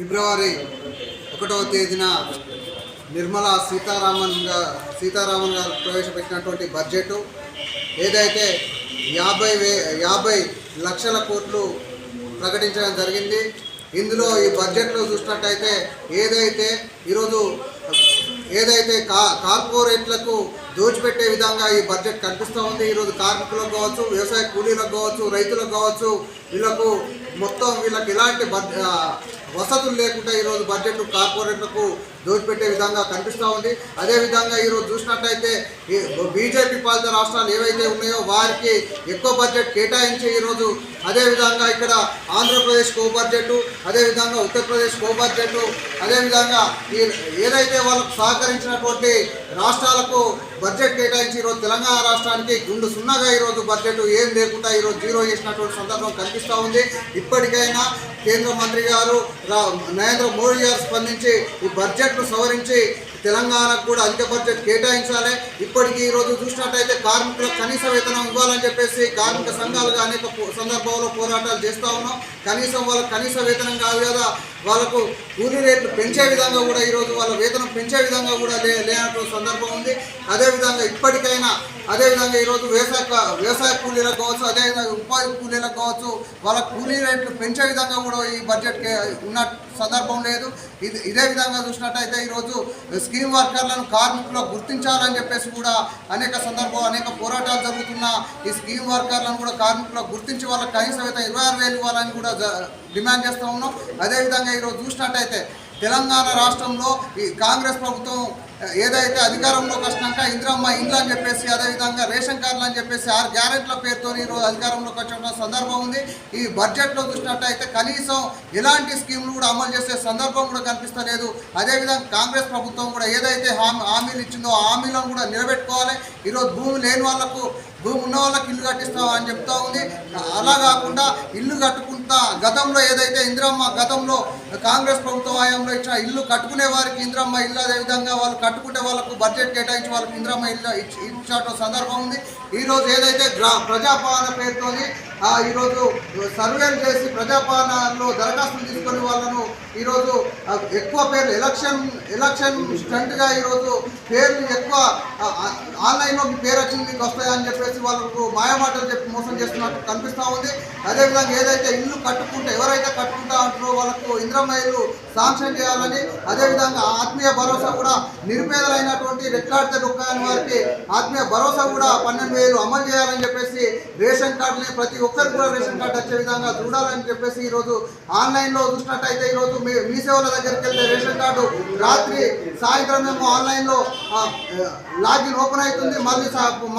ఫిబ్రవరి ఒకటవ తేదీన నిర్మలా సీతారామన్ గారు సీతారామన్ గారు ప్రవేశపెట్టినటువంటి బడ్జెట్ ఏదైతే యాభై వే యాభై లక్షల కోట్లు ప్రకటించడం జరిగింది ఇందులో ఈ బడ్జెట్లో చూసినట్టయితే ఏదైతే ఈరోజు ఏదైతే కా కార్పొరేట్లకు దోచిపెట్టే విధంగా ఈ బడ్జెట్ కనిపిస్తూ ఉంది ఈరోజు కార్మికులకు కావచ్చు వ్యవసాయ కూలీలకు కావచ్చు రైతులకు కావచ్చు వీళ్ళకు మొత్తం వీళ్ళకి ఎలాంటి బడ్ వసతులు లేకుండా ఈరోజు బడ్జెట్ కార్పొరేట్లకు దోచిపెట్టే విధంగా కనిపిస్తూ ఉంది. అదేవిధంగా ఈరోజు చూసినట్టయితే బీజేపీ పాలిత రాష్ట్రాలు ఏవైతే ఉన్నాయో వారికి ఎక్కువ బడ్జెట్ కేటాయించి ఈరోజు అదేవిధంగా ఇక్కడ ఆంధ్రప్రదేశ్ కో బడ్జెట్ అదేవిధంగా ఉత్తరప్రదేశ్ కో బడ్జెట్ అదేవిధంగా ఈ ఏదైతే వాళ్ళకు సహకరించినటువంటి రాష్ట్రాలకు బడ్జెట్ కేటాయించి ఈరోజు తెలంగాణ రాష్ట్రానికి గుండు సున్నాగా ఈరోజు బడ్జెట్ ఏం లేకుండా ఈరోజు జీరో చేసినటువంటి సందర్భం కనిపిస్తూ ఉంది. ఇప్పటికైనా కేంద్ర మంత్రి గారు రా- నరేంద్ర మోడీ గారు స్పందించి ఈ బడ్జెట్ బడ్జెట్ను సవరించి తెలంగాణకు కూడా అధిక బడ్జెట్ కేటాయించాలి. ఇప్పటికీ ఈరోజు చూసినట్టయితే కార్మికులకు కనీస వేతనం ఇవ్వాలని చెప్పేసి కార్మిక సంఘాలుగా అనేక సందర్భంలో సందర్భాల్లో పోరాటాలు చేస్తూ ఉన్నాం. కనీసం వాళ్ళకి కనీస వేతనం కాదు కదా. వాళ్ళకు కూలీ రేట్లు పెంచే విధంగా కూడా ఈరోజు వాళ్ళ వేతనం పెంచే విధంగా కూడా లే లేనటువంటి సందర్భం ఉంది. అదేవిధంగా ఇప్పటికైనా అదేవిధంగా ఈరోజు వ్యవసాయ వ్యవసాయ కూలీలకు కావచ్చు అదేవిధంగా ఉపాధి కూలీలకు కావచ్చు వాళ్ళ కూలీ రేట్లు పెంచే విధంగా కూడా ఈ బడ్జెట్కి ఉన్న సందర్భం లేదు. ఇది ఇదే విధంగా చూసినట్టయితే ఈరోజు స్కీమ్ వర్కర్లను కార్మికులు గుర్తించాలని చెప్పేసి కూడా అనేక సందర్భం అనేక పోరాటాలు జరుగుతున్న ఈ స్కీమ్ వర్కర్లను కూడా కార్మికులు గుర్తించి వాళ్ళకి కనీసం అయితే ఇరవై ఆరు వేలు ఇవ్వాలని కూడా డిమాండ్ చేస్తూ ఉన్నాం. అదేవిధంగా ఈరోజు చూసినట్టయితే తెలంగాణ రాష్ట్రంలో ఈ కాంగ్రెస్ ప్రభుత్వం ఏదైతే అధికారంలోకి వచ్చినాక ఇందిరమ్మ ఇండ్లు అని చెప్పేసి అదేవిధంగా రేషన్ కార్డులు అని చెప్పేసి ఆరు గ్యారెంట్ల పేరుతో ఈరోజు అధికారంలోకి వచ్చిన సందర్భం ఉంది. ఈ బడ్జెట్లో చూసినట్టయితే కనీసం ఎలాంటి స్కీములు కూడా అమలు చేసే సందర్భం కూడా కనిపిస్తలేదు. అదేవిధంగా కాంగ్రెస్ ప్రభుత్వం కూడా ఏదైతే హామీ హామీలు ఇచ్చిందో ఆ హామీలను కూడా నిలబెట్టుకోవాలి. ఈరోజు భూమి లేని వాళ్ళకు భూమి ఉన్న వాళ్ళకి ఇల్లు కట్టిస్తాం అని చెప్తా ఉంది. అలా కాకుండా ఇల్లు కట్టుకుంటే గతంలో ఏదైతే ఇందిరమ్మ గతంలో కాంగ్రెస్ ప్రభుత్వ హయాంలో ఇచ్చిన ఇల్లు కట్టుకునే వారికి ఇందిరమ్మ ఇల్లు అదేవిధంగా వాళ్ళు కట్టుకుంటే వాళ్ళకు బడ్జెట్ కేటాయించి వాళ్ళకి ఇందిరమ్మ ఇల్లు ఇచ్చిన సందర్భం ఉంది. ఈరోజు ఏదైతే గ్రా ప్రజాపాలన పేరుతోని ఆ, ఈరోజు సర్వేలు చేసి ప్రజాపాలనలో దరఖాస్తు వాళ్ళను ఈరోజు ఎక్కువ పేర్లు ఎలక్షన్ ఎలక్షన్ స్టంట్గా ఈరోజు పేర్లు ఎక్కువ ఆన్లైన్లో మీ పేరు వచ్చింది మీకు వస్తాయని చెప్పేసి వాళ్ళకు మాయమాటలు చెప్పి మోసం చేస్తున్నట్టు కనిపిస్తూ ఉంది. అదేవిధంగా ఏదైతే ఇల్లు కట్టుకుంటే ఎవరైతే కట్టుకుంటా అంటారో వాళ్ళకు ఇంద్రమయ్యలు శాంక్షన్ చేయాలని అదేవిధంగా ఆత్మీయ భరోసా కూడా నిరుపేదలైనటువంటి రెట్లాడితే డొక్కాయని వారికి ఆత్మీయ భరోసా కూడా పన్నెండు వేలు అమలు చేయాలని చెప్పేసి రేషన్ కార్డుని ప్రతి ఒక్కరికి కూడా రేషన్ కార్డు వచ్చే విధంగా చూడాలని చెప్పేసి ఈరోజు ఆన్లైన్లో అయితే ఈరోజు మీ మీ సేవల దగ్గరికి వెళ్తే రేషన్ కార్డు రాత్రి సాయంత్రం మేము ఆన్లైన్లో లాగిన్ ఓపెన్ అవుతుంది. మళ్ళీ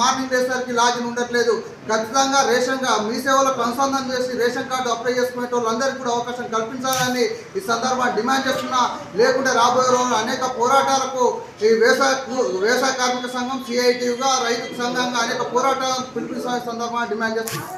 మార్నింగ్ వేసరికి లాగిన్ ఉండట్లేదు. ఖచ్చితంగా రేషన్ మీ సేవలకు అనుసంధానం చేసి రేషన్ కార్డు అప్లై చేసుకునే వాళ్ళందరికీ కూడా అవకాశం కల్పించాలని ఈ సందర్భాన్ని డిమాండ్ చేస్తున్నా. లేకుంటే రాబోయే రోజుల్లో అనేక పోరాటాలకు ఈ వ్యవసాయ వ్యవసాయ కార్మిక సంఘం సిఐటిగా రైతు సంఘంగా అనేక పోరాటాలు పిలిపించాలని సందర్భాన్ని డిమాండ్ చేస్తున్నాం.